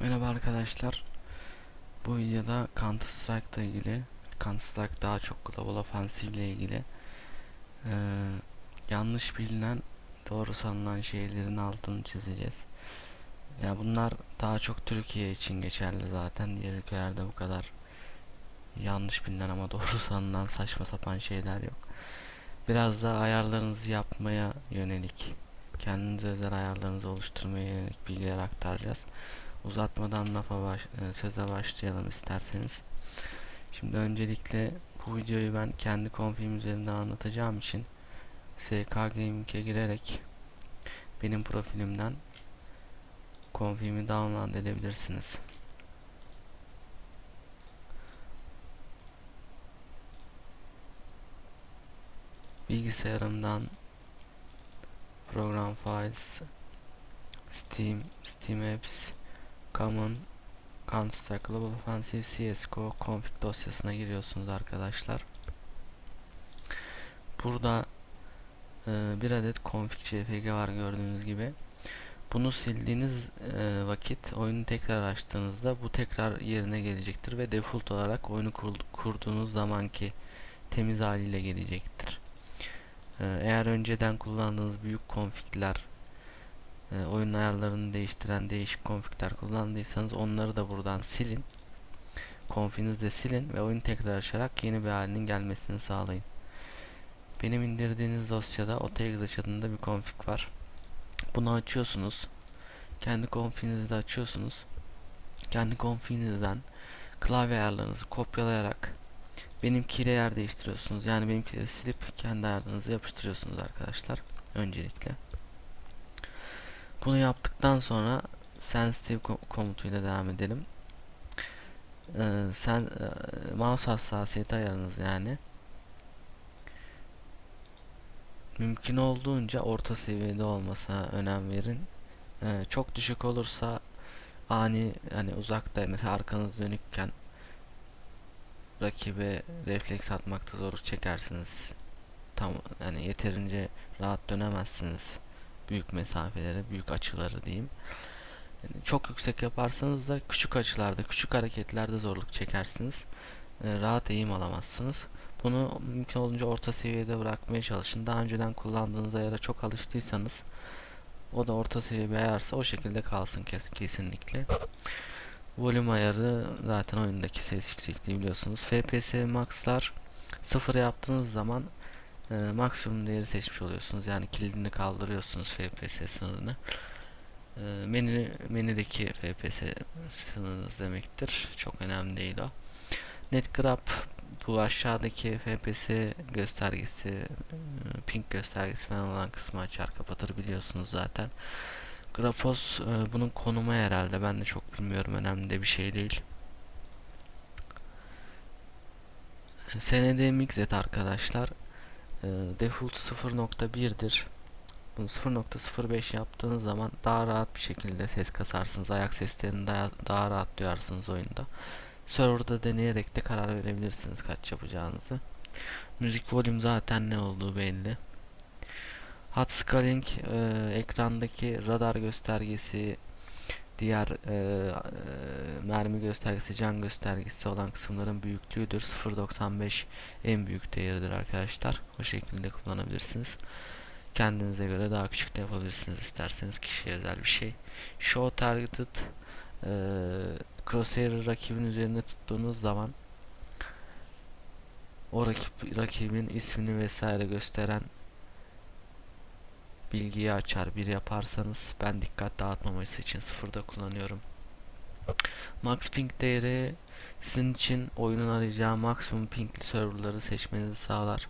Merhaba arkadaşlar. Bu videoda Counter Strike ile ilgili, Counter Strike daha çok Global Offensive ile ilgili eee, yanlış bilinen, doğru sanılan şeylerin altını çizeceğiz. Ya bunlar daha çok Türkiye için geçerli zaten. Diğer ülkelerde bu kadar yanlış bilinen ama doğru sanılan saçma sapan şeyler yok. Biraz da ayarlarınızı yapmaya yönelik, kendinize özel ayarlarınızı oluşturmaya yönelik bilgiler aktaracağız. Uzatmadan lafa baş, e, söze başlayalım isterseniz. Şimdi öncelikle bu videoyu ben kendi konfigüm üzerinden anlatacağım için SK Gaming'e girerek benim profilimden konfigümü download edebilirsiniz. Bilgisayarımdan Program Files Steam, Steam Apps Common Global Offensive CSGO config dosyasına giriyorsunuz arkadaşlar. Burada e, bir adet config CFG var gördüğünüz gibi. Bunu sildiğiniz e, vakit oyunu tekrar açtığınızda bu tekrar yerine gelecektir ve default olarak oyunu kur, kurduğunuz zamanki temiz haliyle gelecektir. E, eğer önceden kullandığınız büyük configler e, oyun ayarlarını değiştiren değişik konfigler kullandıysanız onları da buradan silin. Konfinizi de silin ve oyunu tekrar açarak yeni bir halinin gelmesini sağlayın. Benim indirdiğiniz dosyada OTEXH adında bir config var. Bunu açıyorsunuz. Kendi konfinizi de açıyorsunuz. Kendi konfinizden klavye ayarlarınızı kopyalayarak benimkiyle yer değiştiriyorsunuz. Yani benimkileri silip kendi ayarlarınızı yapıştırıyorsunuz arkadaşlar. Öncelikle. Bunu yaptıktan sonra sensitive ko komutuyla devam edelim. Ee, sen e, mouse hassasiyeti ayarınız yani mümkün olduğunca orta seviyede olmasına önem verin. Ee, çok düşük olursa ani hani uzakta mesela arkanız dönükken rakibe refleks atmakta zorluk çekersiniz. Tam yani yeterince rahat dönemezsiniz büyük mesafeleri, büyük açıları diyeyim. Yani çok yüksek yaparsanız da küçük açılarda, küçük hareketlerde zorluk çekersiniz. E, rahat eğim alamazsınız. Bunu mümkün olunca orta seviyede bırakmaya çalışın. Daha önceden kullandığınız ayara çok alıştıysanız o da orta seviye bir ayarsa o şekilde kalsın kes kesinlikle. Volüm ayarı zaten oyundaki ses yüksekliği biliyorsunuz. FPS max'lar sıfır yaptığınız zaman e, maksimum değeri seçmiş oluyorsunuz. Yani kilidini kaldırıyorsunuz FPS sınırını. E, menü menüdeki FPS sınırınız demektir. Çok önemli değil o. NetGraph bu aşağıdaki FPS göstergesi, e, ping göstergesi falan olan kısmı açar kapatır biliyorsunuz zaten. Grafos e, bunun konumu herhalde ben de çok bilmiyorum önemli de bir şey değil. SND Mixed arkadaşlar e, default 0.1'dir. Bunu 0.05 yaptığınız zaman daha rahat bir şekilde ses kasarsınız. Ayak seslerini daha, daha rahat duyarsınız oyunda. Server'da deneyerek de karar verebilirsiniz kaç yapacağınızı. Müzik volüm zaten ne olduğu belli. Hot scaling e, ekrandaki radar göstergesi diğer e, e, mermi göstergesi, can göstergesi olan kısımların büyüklüğüdür. 0.95 en büyük değeridir arkadaşlar. O şekilde kullanabilirsiniz. Kendinize göre daha küçük de yapabilirsiniz isterseniz kişiye özel bir şey. Show targeted e, crosshair rakibin üzerinde tuttuğunuz zaman o rakip, rakibin ismini vesaire gösteren bilgiyi açar. Bir yaparsanız ben dikkat dağıtmaması için sıfırda kullanıyorum. Max ping değeri sizin için oyunun arayacağı maksimum pingli serverları seçmenizi sağlar.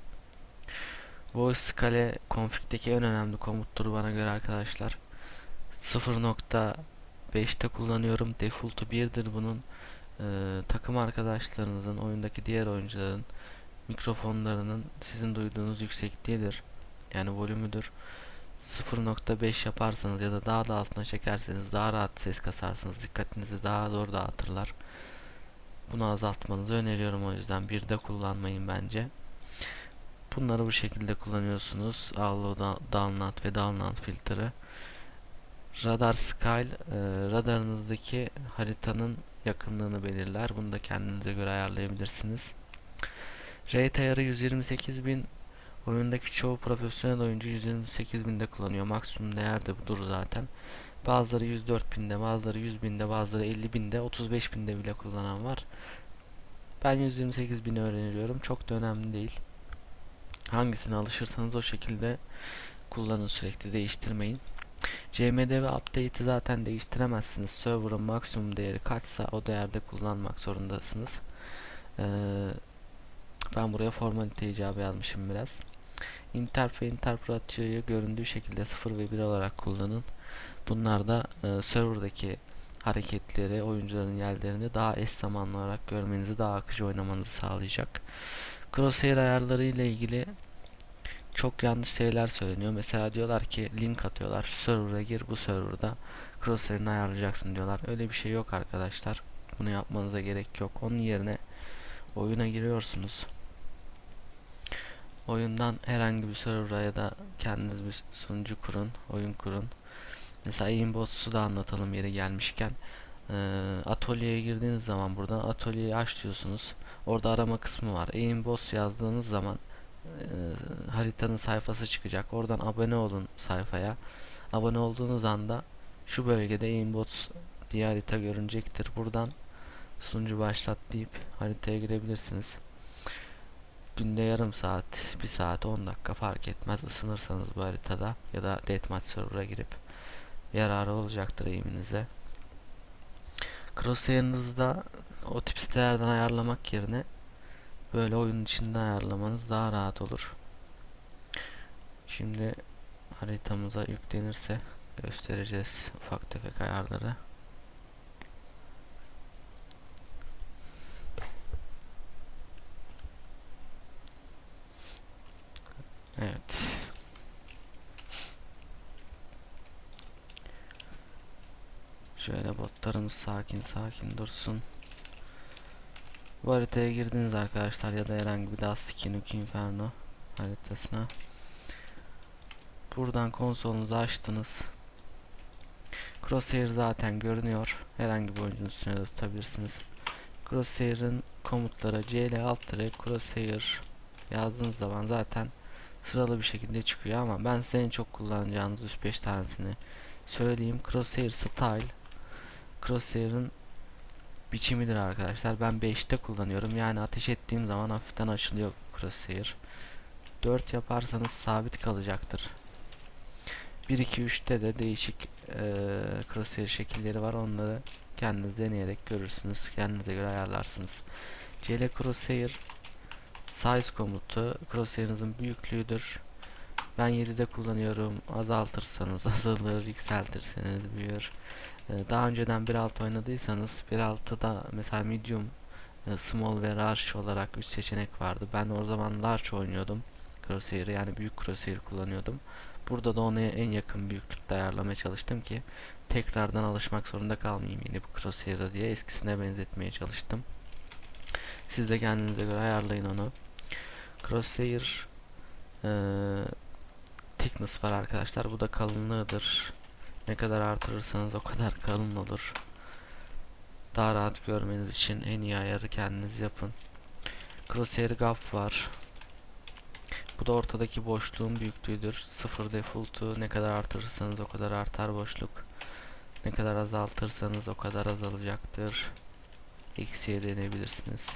Voice Scale config'deki en önemli komuttur bana göre arkadaşlar. 0.5'te kullanıyorum. Default'u 1'dir bunun. Ee, takım arkadaşlarınızın, oyundaki diğer oyuncuların mikrofonlarının sizin duyduğunuz yüksekliğidir. Yani volümüdür. 0.5 yaparsanız ya da daha da altına çekerseniz daha rahat ses kasarsınız. Dikkatinizi daha zor dağıtırlar. Bunu azaltmanızı öneriyorum o yüzden. Bir de kullanmayın bence. Bunları bu şekilde kullanıyorsunuz. Allow, download ve download filtre. Radar Scale radarınızdaki haritanın yakınlığını belirler. Bunu da kendinize göre ayarlayabilirsiniz. Rate ayarı 128.000 Oyundaki çoğu profesyonel oyuncu 128.000'de kullanıyor. Maksimum değer de budur zaten. Bazıları 104.000'de, bazıları 100.000'de, bazıları 50.000'de, 35.000'de bile kullanan var. Ben 128.000'i öğreniyorum. Çok da önemli değil. Hangisine alışırsanız o şekilde kullanın sürekli değiştirmeyin. CMD ve update'i zaten değiştiremezsiniz. Server'ın maksimum değeri kaçsa o değerde kullanmak zorundasınız. Ee, ben buraya formalite icabı yazmışım biraz. Interp ve interpretörü göründüğü şekilde 0 ve 1 olarak kullanın. Bunlar da e, serverdaki hareketleri, oyuncuların yerlerini daha eş zamanlı olarak görmenizi, daha akıcı oynamanızı sağlayacak. Crosshair ayarları ile ilgili çok yanlış şeyler söyleniyor. Mesela diyorlar ki link atıyorlar. Şu server'a gir, bu serverda Crosshair'ını ayarlayacaksın diyorlar. Öyle bir şey yok arkadaşlar. Bunu yapmanıza gerek yok. Onun yerine oyuna giriyorsunuz. Oyundan herhangi bir server'a ya da kendiniz bir sunucu kurun, oyun kurun. Mesela Aimbots'u da anlatalım yeri gelmişken. Ee, atölyeye girdiğiniz zaman buradan atölyeyi aç diyorsunuz. Orada arama kısmı var. Aimbots yazdığınız zaman e, haritanın sayfası çıkacak. Oradan abone olun sayfaya. Abone olduğunuz anda şu bölgede Aimbots diye harita görünecektir. Buradan sunucu başlat deyip haritaya girebilirsiniz. Günde yarım saat, bir saat, 10 dakika fark etmez ısınırsanız bu haritada ya da Deathmatch server'a girip yararı olacaktır eğiminize. Crosshair'ınızda o tip sitelerden ayarlamak yerine böyle oyun içinde ayarlamanız daha rahat olur. Şimdi haritamıza yüklenirse göstereceğiz ufak tefek ayarları. Şöyle botlarımız sakin sakin dursun. Bu haritaya girdiniz arkadaşlar ya da herhangi bir Dust Nuke Inferno haritasına. Buradan konsolunuzu açtınız. Crosshair zaten görünüyor. Herhangi bir oyuncunun üstüne de tutabilirsiniz. Crosshair'ın komutları CL alt tere Crosshair yazdığınız zaman zaten sıralı bir şekilde çıkıyor ama ben size en çok kullanacağınız 3-5 tanesini söyleyeyim. Crosshair Style Crosshair'ın biçimidir arkadaşlar. Ben 5'te kullanıyorum. Yani ateş ettiğim zaman hafiften açılıyor Crosshair. 4 yaparsanız sabit kalacaktır. 1 2 3'te de değişik e, crosshair şekilleri var. Onları kendiniz deneyerek görürsünüz. Kendinize göre ayarlarsınız. CL crosshair size komutu crosshair'ınızın büyüklüğüdür. Ben 7'de kullanıyorum. Azaltırsanız azalır, yükseltirseniz büyür. Ee, daha önceden 1.6 oynadıysanız 1.6'da mesela medium, e, small ve large olarak 3 seçenek vardı. Ben o zaman large oynuyordum. Crosshair'ı yani büyük crosshair kullanıyordum. Burada da ona en yakın büyüklükte ayarlamaya çalıştım ki tekrardan alışmak zorunda kalmayayım yeni bu crosshair'a diye eskisine benzetmeye çalıştım. Siz de kendinize göre ayarlayın onu. Crosshair e, thickness var arkadaşlar. Bu da kalınlığıdır. Ne kadar artırırsanız o kadar kalın olur. Daha rahat görmeniz için en iyi ayarı kendiniz yapın. Crosshair gap var. Bu da ortadaki boşluğun büyüklüğüdür. Sıfır default'u ne kadar artırırsanız o kadar artar boşluk. Ne kadar azaltırsanız o kadar azalacaktır. Eksiye deneyebilirsiniz.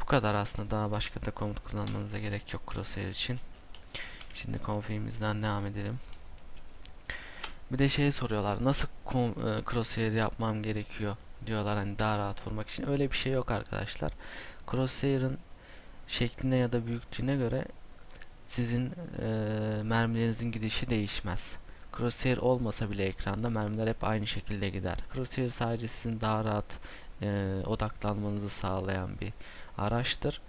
Bu kadar aslında daha başka da komut kullanmanıza gerek yok crosshair için. Şimdi config'imizden devam edelim. Bir de şey soruyorlar nasıl e, crosshair yapmam gerekiyor diyorlar hani daha rahat vurmak için. Öyle bir şey yok arkadaşlar. Crosshair'ın şekline ya da büyüklüğüne göre sizin e, mermilerinizin gidişi değişmez. Crosshair olmasa bile ekranda mermiler hep aynı şekilde gider. Crosshair sadece sizin daha rahat e, odaklanmanızı sağlayan bir araçtır.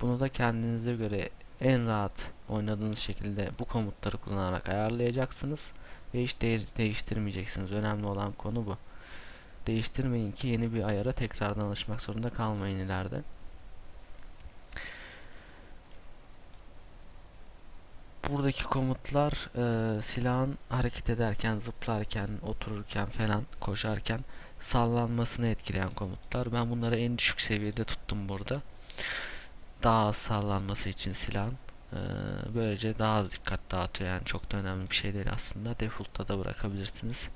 Bunu da kendinize göre en rahat oynadığınız şekilde bu komutları kullanarak ayarlayacaksınız ve hiç de değiştirmeyeceksiniz. Önemli olan konu bu. Değiştirmeyin ki yeni bir ayara tekrardan alışmak zorunda kalmayın ileride. buradaki komutlar e, silahın hareket ederken, zıplarken, otururken falan, koşarken sallanmasını etkileyen komutlar. Ben bunları en düşük seviyede tuttum burada. Daha az sallanması için silahın. E, böylece daha az dikkat dağıtıyor yani çok da önemli bir şey değil aslında. Default'ta da bırakabilirsiniz.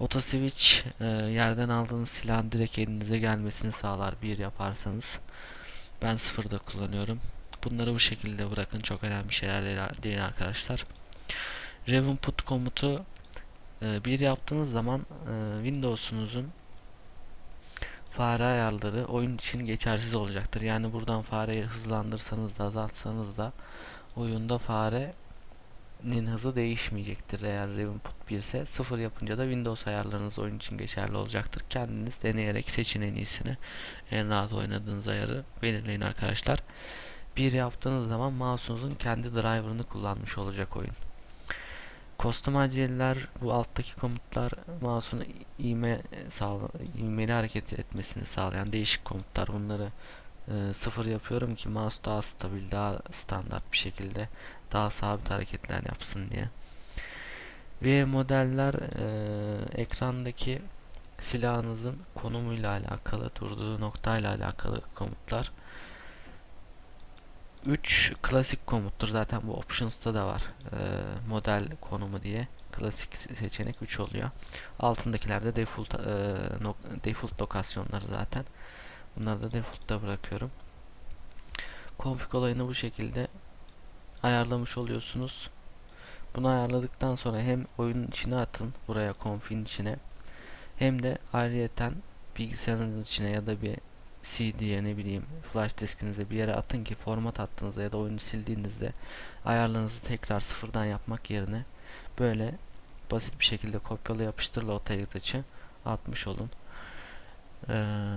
Auto switch e, yerden aldığınız silahın direkt elinize gelmesini sağlar bir yaparsanız. Ben sıfırda kullanıyorum. Bunları bu şekilde bırakın. Çok önemli şeyler değil, arkadaşlar. Rev input komutu e, bir yaptığınız zaman e, Windows'unuzun fare ayarları oyun için geçersiz olacaktır. Yani buradan fareyi hızlandırsanız da azaltsanız da oyunda farenin hızı değişmeyecektir eğer input 1 ise. 0 yapınca da Windows ayarlarınız oyun için geçerli olacaktır. Kendiniz deneyerek seçin en iyisini. En rahat oynadığınız ayarı belirleyin arkadaşlar. Bir yaptığınız zaman mouse'unuzun kendi driver'ını kullanmış olacak oyun. Custom ACL'ler bu alttaki komutlar mouse'un ivme sağla, hareket etmesini sağlayan değişik komutlar. Bunları e, sıfır yapıyorum ki mouse daha stabil, daha standart bir şekilde daha sabit hareketler yapsın diye. Ve modeller e, ekrandaki silahınızın konumuyla alakalı, durduğu noktayla alakalı komutlar. 3 klasik komuttur. Zaten bu options'ta da var. Ee, model konumu diye. Klasik seçenek 3 oluyor. Altındakiler de default, e, no, default lokasyonları zaten. Bunları da default'ta bırakıyorum. Config olayını bu şekilde ayarlamış oluyorsunuz. Bunu ayarladıktan sonra hem oyunun içine atın buraya config'in içine hem de ayrıyeten bilgisayarınızın içine ya da bir CD'ye ne bileyim flash diskinize bir yere atın ki format attığınızda ya da oyunu sildiğinizde ayarlarınızı tekrar sıfırdan yapmak yerine böyle basit bir şekilde kopyala yapıştırla o tag'ı atmış olun. Ee,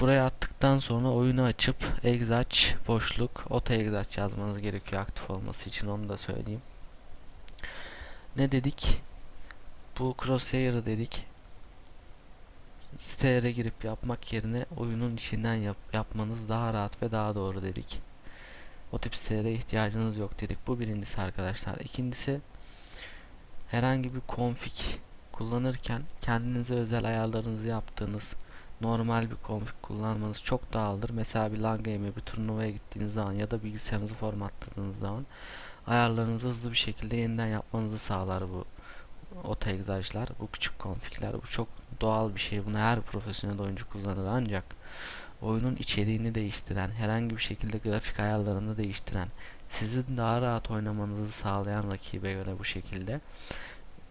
buraya attıktan sonra oyunu açıp exach boşluk auto exach yazmanız gerekiyor aktif olması için onu da söyleyeyim. Ne dedik? Bu crosshair'ı dedik sitelere girip yapmak yerine oyunun içinden yap yapmanız daha rahat ve daha doğru dedik. O tip sitelere ihtiyacınız yok dedik. Bu birincisi arkadaşlar. İkincisi herhangi bir config kullanırken kendinize özel ayarlarınızı yaptığınız normal bir config kullanmanız çok daha alır. Mesela bir LAN game'e bir turnuvaya gittiğiniz zaman ya da bilgisayarınızı formatladığınız zaman ayarlarınızı hızlı bir şekilde yeniden yapmanızı sağlar bu o egzajlar, bu küçük konfigler, bu çok doğal bir şey. Bunu her profesyonel oyuncu kullanır ancak oyunun içeriğini değiştiren, herhangi bir şekilde grafik ayarlarını değiştiren, sizin daha rahat oynamanızı sağlayan rakibe göre bu şekilde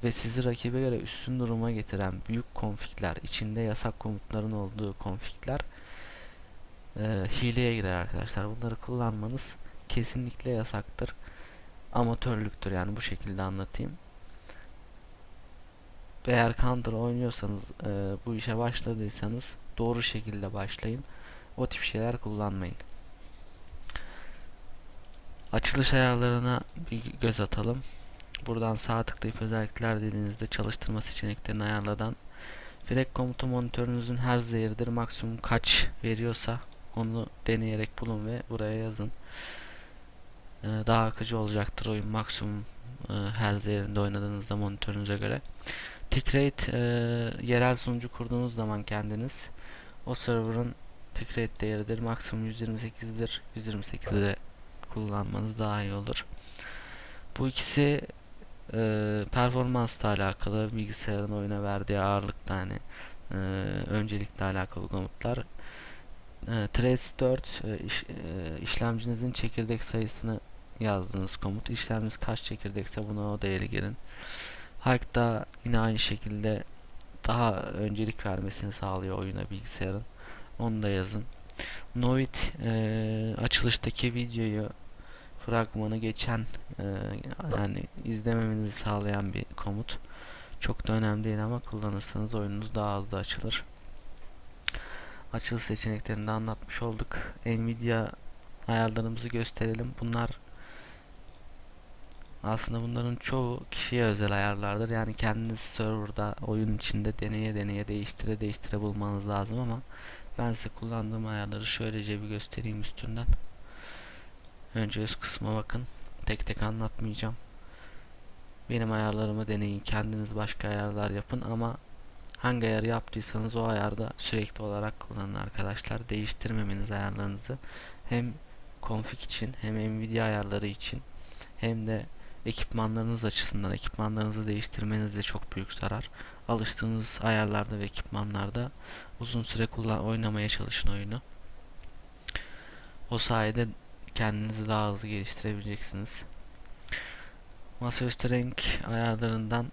ve sizi rakibe göre üstün duruma getiren büyük konfigler, içinde yasak komutların olduğu konfigler e, hileye girer arkadaşlar. Bunları kullanmanız kesinlikle yasaktır. Amatörlüktür yani bu şekilde anlatayım eğer Counter oynuyorsanız e, bu işe başladıysanız doğru şekilde başlayın. O tip şeyler kullanmayın. Açılış ayarlarına bir göz atalım. Buradan sağ tıklayıp özellikler dediğinizde çalıştırma seçeneklerini ayarladan Frek komutu monitörünüzün her değeridir maksimum kaç veriyorsa onu deneyerek bulun ve buraya yazın. Ee, daha akıcı olacaktır oyun maksimum e, her değerinde oynadığınızda monitörünüze göre. Tickrate e, yerel sunucu kurduğunuz zaman kendiniz o server'ın tickrate değeridir. Maksimum 128'dir. 128'de kullanmanız daha iyi olur. Bu ikisi e, performansla alakalı bilgisayarın oyuna verdiği ağırlıkla hani e, öncelikle alakalı komutlar. E, trace 4 e, iş, e, işlemcinizin çekirdek sayısını yazdığınız komut. İşlemciniz kaç çekirdekse buna o değeri girin. Da yine aynı şekilde daha öncelik vermesini sağlıyor oyuna bilgisayarın. Onu da yazın. Novit e, açılıştaki videoyu fragmanı geçen e, yani izlememizi sağlayan bir komut. Çok da önemli değil ama kullanırsanız oyununuz daha hızlı açılır. Açılış seçeneklerini de anlatmış olduk. Nvidia ayarlarımızı gösterelim. Bunlar aslında bunların çoğu kişiye özel ayarlardır. Yani kendiniz serverda oyun içinde deneye deneye değiştire değiştire bulmanız lazım ama ben size kullandığım ayarları şöylece bir göstereyim üstünden. Önce üst kısma bakın. Tek tek anlatmayacağım. Benim ayarlarımı deneyin. Kendiniz başka ayarlar yapın ama hangi ayarı yaptıysanız o ayarda sürekli olarak kullanın arkadaşlar. Değiştirmemeniz ayarlarınızı. Hem config için hem Nvidia ayarları için hem de ekipmanlarınız açısından ekipmanlarınızı değiştirmeniz de çok büyük zarar. Alıştığınız ayarlarda ve ekipmanlarda uzun süre kullan oynamaya çalışın oyunu. O sayede kendinizi daha hızlı geliştirebileceksiniz. Masaüstü renk ayarlarından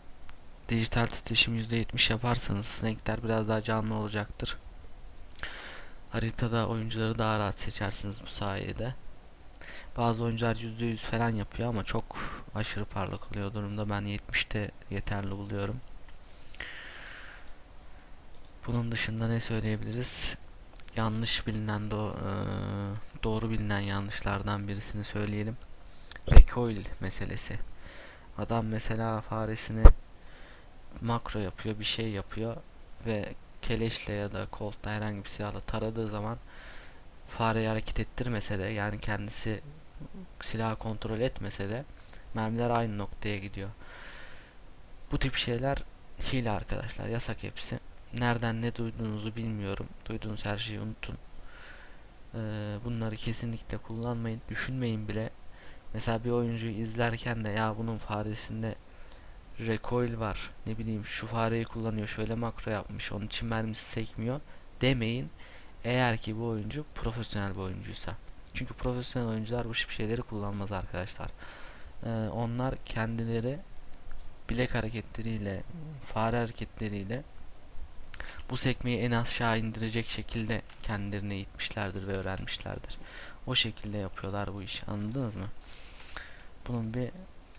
dijital titreşim %70 yaparsanız renkler biraz daha canlı olacaktır. Haritada oyuncuları daha rahat seçersiniz bu sayede. Bazı oyuncular %100 falan yapıyor ama çok aşırı parlak oluyor durumda. Ben 70'te yeterli buluyorum. Bunun dışında ne söyleyebiliriz? Yanlış bilinen do eee, doğru bilinen yanlışlardan birisini söyleyelim. Recoil meselesi. Adam mesela faresini makro yapıyor, bir şey yapıyor ve keleşle ya da koltla herhangi bir silahla taradığı zaman fareyi hareket ettirmese de yani kendisi silahı kontrol etmese de mermiler aynı noktaya gidiyor. Bu tip şeyler hile arkadaşlar. Yasak hepsi. Nereden ne duyduğunuzu bilmiyorum. Duyduğunuz her şeyi unutun. Ee, bunları kesinlikle kullanmayın. Düşünmeyin bile. Mesela bir oyuncuyu izlerken de ya bunun faresinde recoil var. Ne bileyim şu fareyi kullanıyor. Şöyle makro yapmış. Onun için mermisi sekmiyor. Demeyin. Eğer ki bu oyuncu profesyonel bir oyuncuysa. Çünkü profesyonel oyuncular bu şeyleri kullanmaz arkadaşlar. Ee, onlar kendileri bilek hareketleriyle, fare hareketleriyle bu sekmeyi en aşağı indirecek şekilde kendilerine eğitmişlerdir ve öğrenmişlerdir. O şekilde yapıyorlar bu işi. Anladınız mı? Bunun bir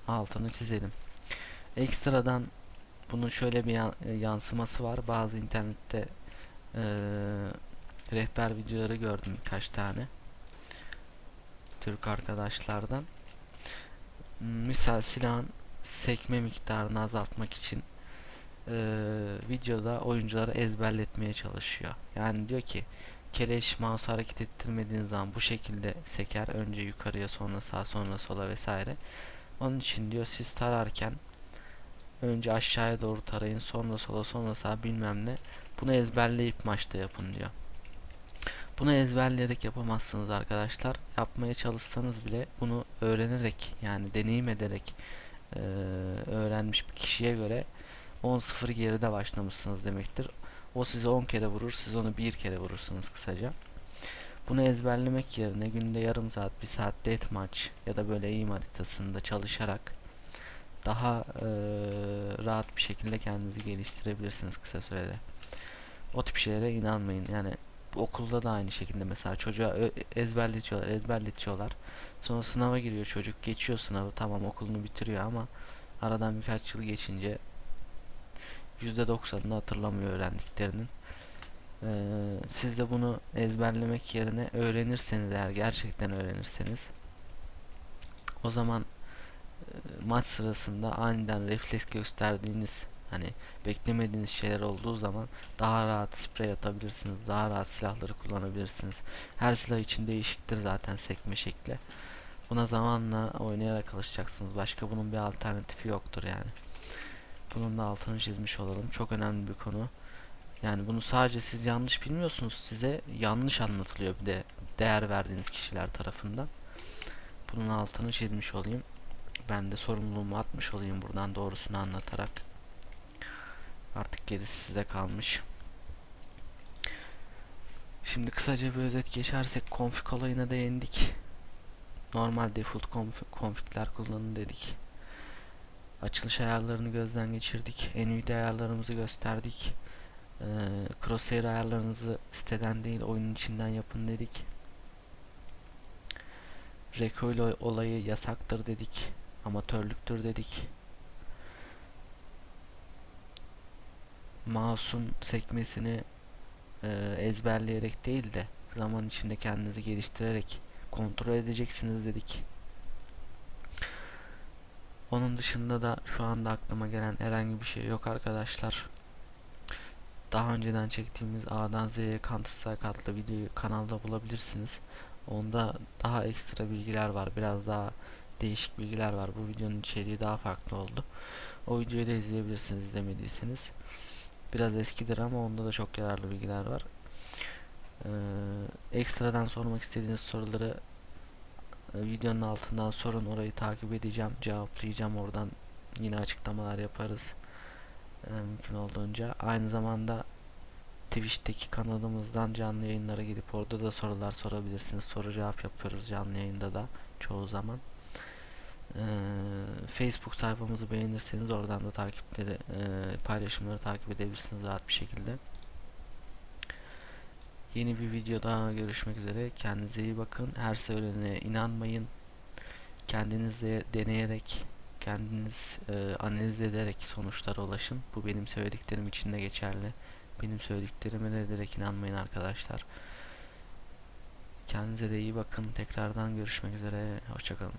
altını çizelim. Ekstradan bunun şöyle bir e, yansıması var. Bazı internette eee, rehber videoları gördüm birkaç tane. Türk arkadaşlardan. Misal silahın sekme miktarını azaltmak için eee, videoda oyuncuları ezberletmeye çalışıyor. Yani diyor ki keleş mouse hareket ettirmediğiniz zaman bu şekilde seker. Önce yukarıya sonra sağa sonra sola vesaire. Onun için diyor siz tararken önce aşağıya doğru tarayın sonra sola sonra sağa bilmem ne. Bunu ezberleyip maçta yapın diyor. Bunu ezberleyerek yapamazsınız arkadaşlar. Yapmaya çalışsanız bile bunu öğrenerek yani deneyim ederek eee, öğrenmiş bir kişiye göre 10-0 geride başlamışsınız demektir. O sizi 10 kere vurur, siz onu bir kere vurursunuz kısaca. Bunu ezberlemek yerine günde yarım saat, bir saat deathmatch ya da böyle eğim haritasında çalışarak daha eee, rahat bir şekilde kendinizi geliştirebilirsiniz kısa sürede. O tip şeylere inanmayın. Yani okulda da aynı şekilde mesela çocuğa ezberletiyorlar, ezberletiyorlar. Sonra sınava giriyor çocuk, geçiyor sınavı, tamam okulunu bitiriyor ama aradan birkaç yıl geçince %90'ını hatırlamıyor öğrendiklerinin. Ee, siz de bunu ezberlemek yerine öğrenirseniz eğer gerçekten öğrenirseniz o zaman e, maç sırasında aniden refleks gösterdiğiniz hani beklemediğiniz şeyler olduğu zaman daha rahat sprey atabilirsiniz. Daha rahat silahları kullanabilirsiniz. Her silah için değişiktir zaten sekme şekli. Buna zamanla oynayarak alışacaksınız. Başka bunun bir alternatifi yoktur yani. Bunun da altını çizmiş olalım. Çok önemli bir konu. Yani bunu sadece siz yanlış bilmiyorsunuz. Size yanlış anlatılıyor bir de değer verdiğiniz kişiler tarafından. Bunun altını çizmiş olayım. Ben de sorumluluğumu atmış olayım buradan doğrusunu anlatarak. Artık gerisi size kalmış. Şimdi kısaca bir özet geçersek config olayına değindik. Normal default config, config'ler kullanın dedik. Açılış ayarlarını gözden geçirdik. Nvidia ayarlarımızı gösterdik. Ee, crosshair ayarlarınızı siteden değil oyunun içinden yapın dedik. Recoil olayı yasaktır dedik. Amatörlüktür dedik. Mouse'un sekmesini e, ezberleyerek değil de zaman içinde kendinizi geliştirerek kontrol edeceksiniz dedik. Onun dışında da şu anda aklıma gelen herhangi bir şey yok arkadaşlar. Daha önceden çektiğimiz A'dan Z'ye Counter Strike adlı videoyu kanalda bulabilirsiniz. Onda daha ekstra bilgiler var. Biraz daha değişik bilgiler var. Bu videonun içeriği daha farklı oldu. O videoyu da izleyebilirsiniz izlemediyseniz. Biraz eskidir ama onda da çok yararlı bilgiler var. Ee, ekstradan sormak istediğiniz soruları e, videonun altından sorun. Orayı takip edeceğim. Cevaplayacağım. Oradan yine açıklamalar yaparız. Ee, mümkün olduğunca. Aynı zamanda Twitch'teki kanalımızdan canlı yayınlara gidip orada da sorular sorabilirsiniz. Soru cevap yapıyoruz canlı yayında da çoğu zaman. Ee, Facebook sayfamızı beğenirseniz oradan da takipleri, e, paylaşımları takip edebilirsiniz rahat bir şekilde. Yeni bir videoda görüşmek üzere. Kendinize iyi bakın. Her söylenene inanmayın. Kendinizle deneyerek, kendiniz e, analiz ederek sonuçlara ulaşın. Bu benim söylediklerim için de geçerli. Benim söylediklerime de direkt inanmayın arkadaşlar. Kendinize de iyi bakın. Tekrardan görüşmek üzere. Hoşçakalın.